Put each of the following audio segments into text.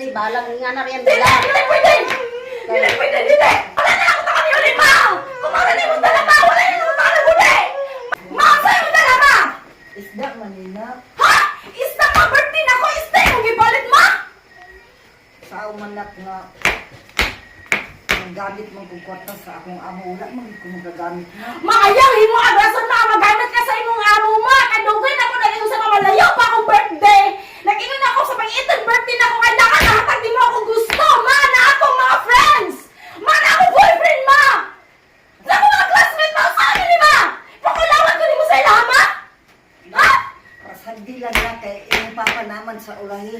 birthday, balang nga na rin. Dili, dili pwede! Dili pwede, dili! Wala na ako taka ni Uli, ma! Kung wala na yung dala, ma! Wala na yung taka ni Uli! Ma, sa'yo yung dala! Isda manina. Ha? Isda ka, birthday na ko! Isda yung gibalit, ma! Sa umanak nga. Ang gamit mo kung kwarta sa akong amo. Wala mo ko magagamit na. Maayang himo agrason na magamit ka sa imong amo ma kadugay na ko na sa mamalayo pa akong birthday nag-ingon ako sa pang-itan birthday na ako kailangan nahatag nimo ako gusto ma na akong mga friends! Ma na akong boyfriend ma! Sa akong mga classmate ma sa amin ni ma! Pakulawan ko nimo sa ilaha ma! Ha? Pasandi lang na kay iyong papa naman sa ulahi.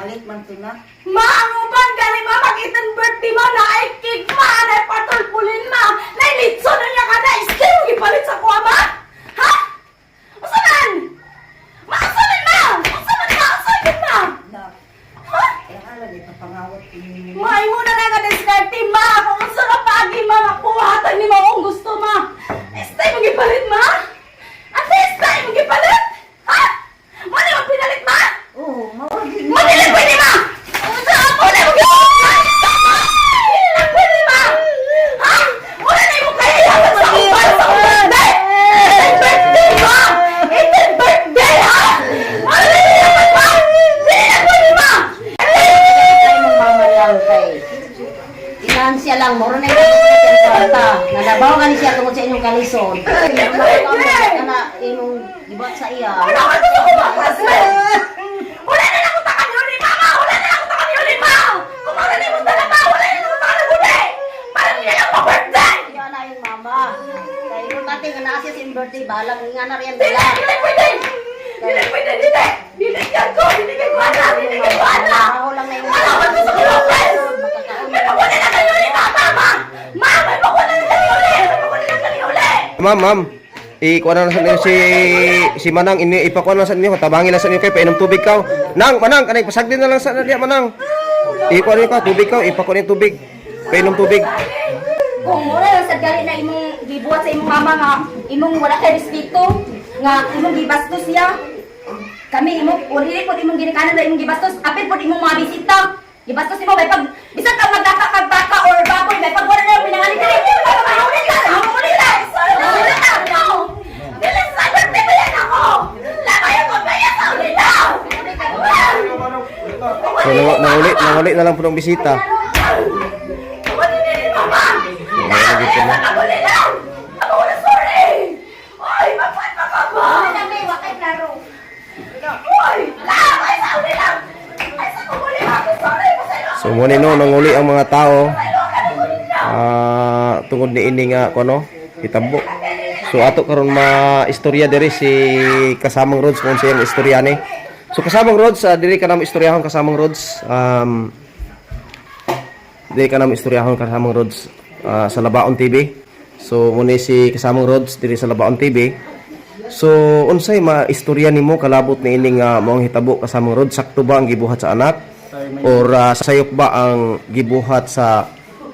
Malit man to na. ma ang uban gani ma? Mag-itan birthday ma? Na ay cake ma? Na ay patulpulin ma? Na litso na niya ka na still gipalit sa kuha ma What? Inahan siya lang, moro na yung yung kwarta. Nanabaw ka ni siya tungkol sa inyong kalisod. Kana imong gibat sa iya. Wala ka gusto ko mag-classmate! Wala na lang akong taka ni mama! Wala na lang akong taka ni Uli, ma! Kung wala na yung dala, ma! Wala na akong taka ni Uli! Parang niya lang pa-birthday! Iya na yung mama. Kay yung tate nga naa siya yung birthday, balang nga na rin. Dili! Dili pwede! Dili pwede! Dili yan ko! Dili kay Juana! Dili kay Juana! Ako lang na yung Wala ka gusto ko Lopez! May pagwala na kayo Uli, mama! Ma! Ma! May pagwala na kayo Uli! May pagwala na kayo Uli! Ma'am, ma'am. Ikuha na sa inyo si si Manang ini ipakuha na sa inyo tabangin na sa inyo kay painom tubig ka. Nang, Manang, kanay pasagdin na lang sa diya Manang. Ikuha niyo ka tubig ka, ipakuha niyo tubig. Painom tubig. kung mura sa gali na imong gibuhat sa imong mama nga imong wala kay respeto nga imong gibastos siya kami imong uri pod imong ginikanan na imong gibastos apil pod imong mga bisita gibastos nimo may pag bisan ka magdaka kag baka or baboy may pag wala na pinangalit diri ay mahuli ka mahuli ka So nang nangulit, nangulit na lang po ng bisita. So muna no nanguli ang mga tao ah tungod ni ini nga kuno hitabo. So ato karon ma-istorya diri si kasamang Rods kung siyang istorya ni. So kasamang Rods, uh, diri ka nam istoryahon kasamang Rods. Um, diri ka nam istoryahon kasamang Rods ah, sa Labaon TV. So muna si kasamang Rods diri sa Labaon TV. So unsay maistorya nimo kalabot ni ining uh, maong hitabo kasamang Rods sakto ba ang gibuhat sa anak? Or ah, sayop ba ang gibuhat sa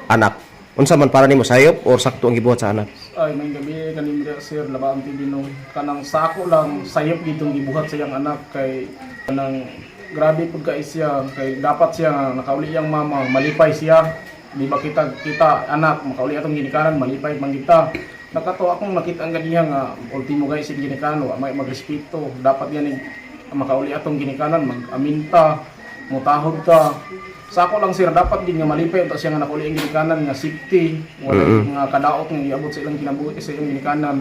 anak? Unsa man para nimo sayop or sakto ang gibuhat sa anak? Ay may gabi kanin dira sir labaan TV no kanang sako lang sayop gitong gibuhat sa iyang anak kay kanang grabe pud ka siya kay dapat siya nakauli iyang mama malipay siya. Di ba kita kita anak makauli atong ginikanan malipay man kita. Nakato akong nakita ang ganiya nga ultimo guys si ginikanan wa may magrespeto. Dapat yan eh, makauli atong ginikanan mag-aminta mutahod ka Sako lang sir, dapat din nga malipay ito siya nga nakuli ang ginikanan nga safety, wala nga kadaot nga giabot sa ilang kinabuhi sa ilang ginikanan.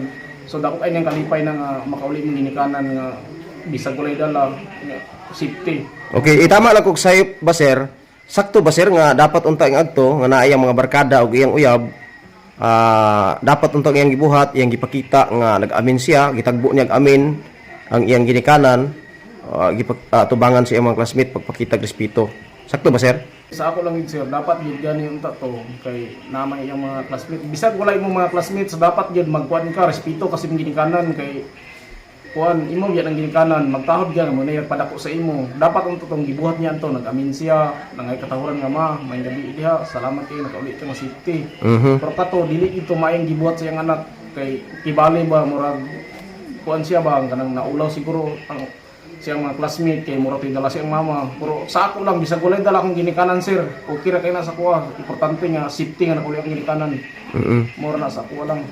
So dapat ay nang kalipay na nga makauli ang ginikanan nga bisag walay dala safety. Okay, itama lang kog sayop ba sir? Sakto ba sir nga dapat unta ang adto nga naay ang mga barkada ug iyang uyab ah dapat unta ang iyang gibuhat, iyang gipakita nga nag-amin siya, gitagbo niya amin ang iyang ginikanan, uh, gipak ah, tubangan sa iyang mga classmate pagpakita og respeto. Sakto ba sir? Sa ako lang yun sir, dapat yun gani unta to kay namay iyang mga classmates. Bisag wala imong mga classmates, dapat yun magkuan ka respeto kasi mong ginikanan kay kuan imo yan ang ginikanan. Magtahod yan mo na padako sa imo. Dapat unto tong gibuhat niya to nag-amin siya nangay katahuran nga ma may gabi diha. Salamat kay nakauli ka nga safety Mhm. pero kato dili ito maayong gibuhat sa iyang anak. Kay kibali ba murag kuan siya ba kanang naulaw siguro ang siyang mga classmate kay mura tay dala siyang mama. Pero sa ako lang bisag walay dala akong ginikanan sir. Okay ra kay na sa kuha. Importante nga safety nga nakuli ang ginikanan. Mm-mm. Mura na sa kuha lang.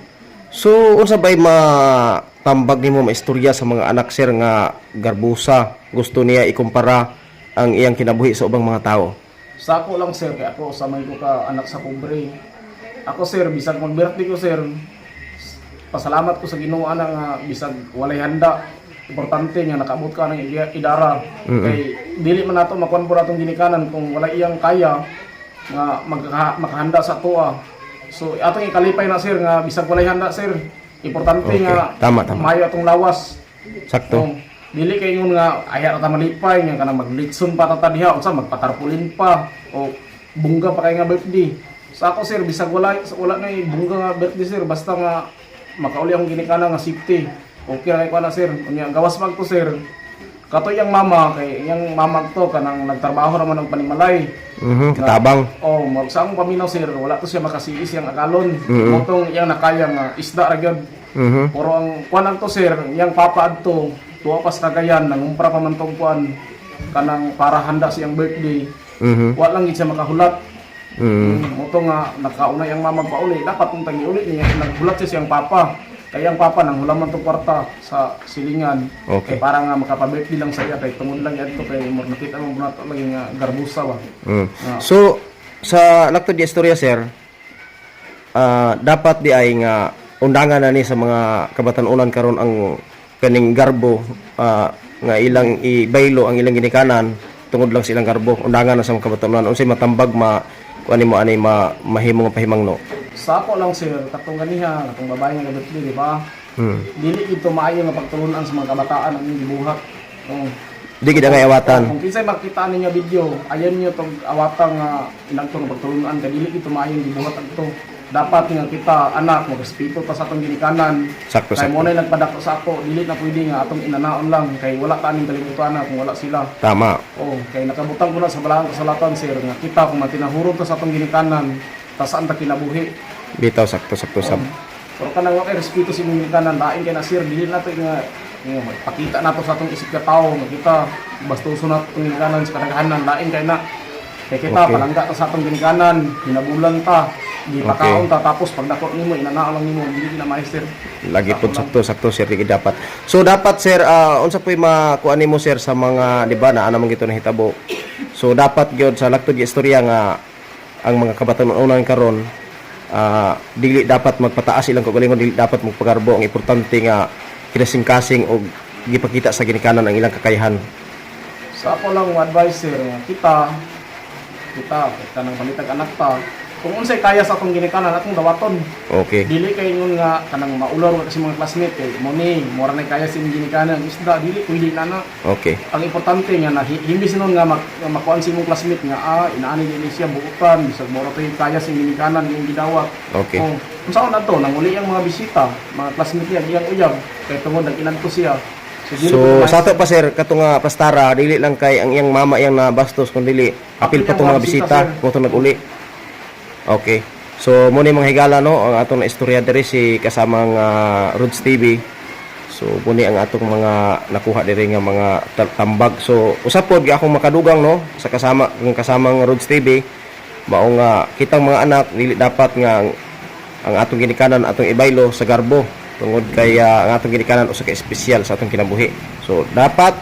So, unsa ba'y matambag nimo maistorya sa mga anak sir nga garbusa gusto niya ikumpara ang iyang kinabuhi sa ubang mga tao? Sa ako lang sir, kaya ako samay ko ka anak sa pobre. Ako sir, bisag mag-birthday ko sir, pasalamat ko sa Ginoo ana nga bisag walay handa. Importante nga nakaabot ka ng ida- idara. Kay dili man nato makuan po natong ginikanan kung wala iyang kaya nga magka, makahanda sa tuwa. So atong ikalipay na sir nga bisag walay handa sir. Importante Okay. nga Tama, tama. mayo atong lawas. Sakto. So, dili kay ngun nga aya ta malipay nga kanang maglitson pa ta diha unsa magpatarpulin pa o bungga pa kay nga birthday. Sa ako sir bisag wala wala na bungga nga birthday sir basta nga makauli akong ginikana nga safety. Okay ra ko na sir. Unya gawas mag to sir. Kato yang mama kay yang mama to kanang nagtrabaho naman ng panimalay. Mhm, katabang. Oh, mag sa paminaw sir, wala to siya makasiis yang akalon. Mm-mm. Motong yang nakaya nga isda ra gyud. Mhm. Pero ang kuan to sir, yang papa adto, tuwa pas kagayan nangumpra pa man tong kuan kanang para handa siyang birthday. Mhm. Wa lang gid siya makahulat. Mhm. Moto nga nakauna yang mama pauli, dapat mong tangi uli niya naghulat siya siyang papa. Kaya ang papa nang hulaman tong kwarta sa silingan. Okay. Kay para nga makapa-birthday lang sa iya kay tungod lang yan to kay mo nakita mo bunato lagi nga garbusa ba. Mm. Ah. So, sa lakto di istorya sir, ah, dapat di ay nga undangan na ni sa mga kabatanunan karon ang kaning garbo ah, nga ilang ibaylo ang ilang ginikanan tungod lang sa ilang garbo undangan na sa mga kabatanunan unsay matambag ma kuan mo ani ma mahimong pahimangno Sa ako lang sir, katong ganiha, katong babae nga birthday, di ba? hmm. dili ito maayo nga pagtulunan sa mga kabataan ang inyong gibuhat. Oh. di gid nga awatan Kung kinsay makita ninyo video, ayan niyo tong awatang nga ilang tong pagtulunan kay dili ito maayo gibuhat adto. Dapat nga kita anak mo respeto ta sa atong ginikanan. sakto Kay mo na nagpadako sa ako, dili na pwede nga atong inanaon lang kay wala ta ning kalibutan kung wala sila. tama Oh, kay nakabutang ko na sa balahang kasalatan sir nga kita kung matinahurot ta sa atong ginikanan, ta saan ta kinabuhi. Bitaw sakto sakto sab. Pero kanang wa kay respeto sa inyong kanan, lain kay na sir, dili nato nga nga pakita nato sa atong isip ka tao nga kita bastuso nato itong ginikanan sa kadaghanan, lain kay na. Kay kita Okay. palangga ta sa atong ginikanan, hinabulan ta, di Okay. pakaon ta. Tapos pag dako nimo inanao lang nimo, dili na maester. lagi pud sakto sakto sir. Di dapat. So dapat sir ah, unsa poy makuan nimo sir sa mga di ba na anam gito nahitabo so dapat gyud sa lakto di istorya nga ang mga kabatanunan karon ah, dili dapat magpataas ilang kagalingon dili dapat magpagarbo. Ang importante nga kinasing-kasing og gipakita sa ginikanan ang ilang kakayahan. Sa ako lang advice nga kita kita kanang balitag anak ta, kung unsay kaya sa atong ginikanan atong dawaton. okay. Dili kay ngun nga kanang maulor kasi mga classmate kay mo ni mura na kaya sin ginikanan. Isda dili pwede na na. Okay. Ang importante nga na himbis nun nga, mak, makuan si mong classmate nga ah inaani din siya buutan bisag mura to yung kaya sin ginikanan yung gidawat. Okay. oh kung saan na to nang uli ang mga bisita mga classmate niya iyang uyab kay tungod nag to siya. Dili So ko sa ato pa sir kato nga pastara dili lang kay ang iyang mama iyang nabastos kun dili apil pa tong mga bisita kung ito nag-uli. Okay. So mo ni mga higala no ang atong istorya diri si kasamang uh, Rods TV. So muni ang atong mga nakuha diri nga mga ta- tambag. So usap pod gi akong makadugang no sa kasama ng kasamang Rods TV mao nga kitang mga anak dili dapat nga ang, ang atong ginikanan atong ibaylo sa garbo tungod kay ah, ang atong ginikanan usa ka espesyal sa atong kinabuhi. So dapat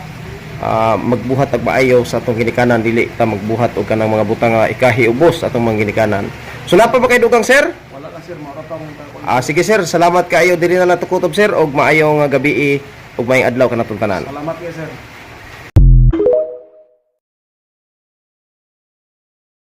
ah, magbuhat og maayo sa atong ginikanan. Dili ta magbuhat og kanang mga butang nga ikahi ubos atong mga ginikanan. So napa ba kay dugang sir? wala na sir. Pa mong Ah sige sir, salamat kaayo. Diri na natukutob sir. Og maayo nga gabi ug maayong adlaw kanatong tanan. salamat kay sir